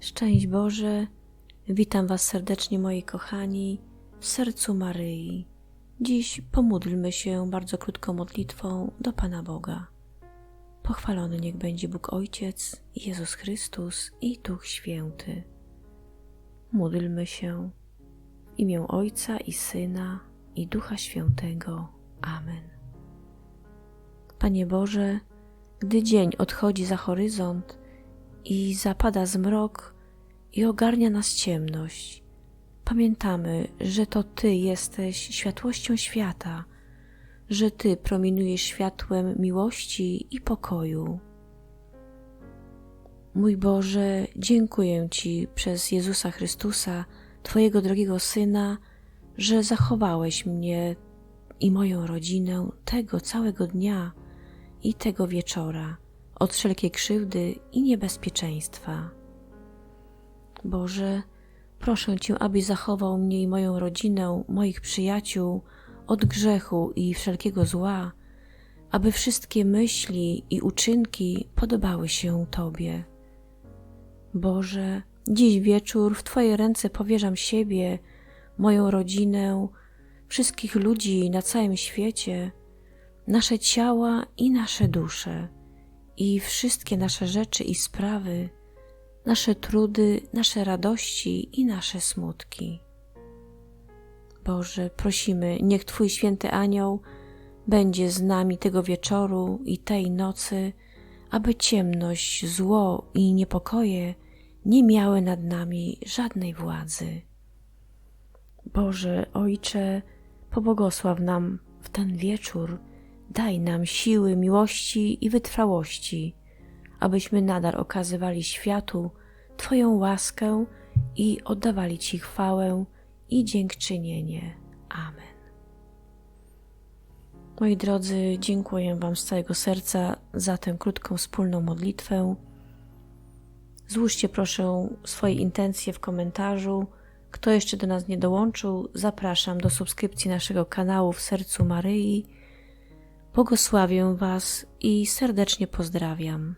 Szczęść Boże, witam Was serdecznie, moi kochani, w sercu Maryi. Dziś pomódlmy się bardzo krótką modlitwą do Pana Boga. Pochwalony niech będzie Bóg Ojciec, Jezus Chrystus i Duch Święty. Módlmy się w imię Ojca i Syna i Ducha Świętego. Amen. Panie Boże, gdy dzień odchodzi za horyzont i zapada zmrok i ogarnia nas ciemność, pamiętamy, że to Ty jesteś światłością świata, że Ty promieniujesz światłem miłości i pokoju. Mój Boże, dziękuję Ci przez Jezusa Chrystusa, Twojego drogiego Syna, że zachowałeś mnie i moją rodzinę tego całego dnia i tego wieczora od wszelkiej krzywdy i niebezpieczeństwa. Boże, proszę Cię, abyś zachował mnie i moją rodzinę, moich przyjaciół od grzechu i wszelkiego zła, aby wszystkie myśli i uczynki podobały się Tobie. Boże, dziś wieczór w Twoje ręce powierzam siebie, moją rodzinę, wszystkich ludzi na całym świecie, nasze ciała i nasze dusze, i wszystkie nasze rzeczy i sprawy, nasze trudy, nasze radości i nasze smutki. Boże, prosimy, niech Twój święty anioł będzie z nami tego wieczoru i tej nocy, aby ciemność, zło i niepokoje nie miały nad nami żadnej władzy. Boże, Ojcze, pobłogosław nam w ten wieczór, daj nam siły, miłości i wytrwałości, abyśmy nadal okazywali światu Twoją łaskę i oddawali Ci chwałę i dziękczynienie. Amen. Moi drodzy, dziękuję Wam z całego serca za tę krótką wspólną modlitwę. Złóżcie proszę swoje intencje w komentarzu. Kto jeszcze do nas nie dołączył, zapraszam do subskrypcji naszego kanału w Sercu Maryi. Błogosławię Was i serdecznie pozdrawiam.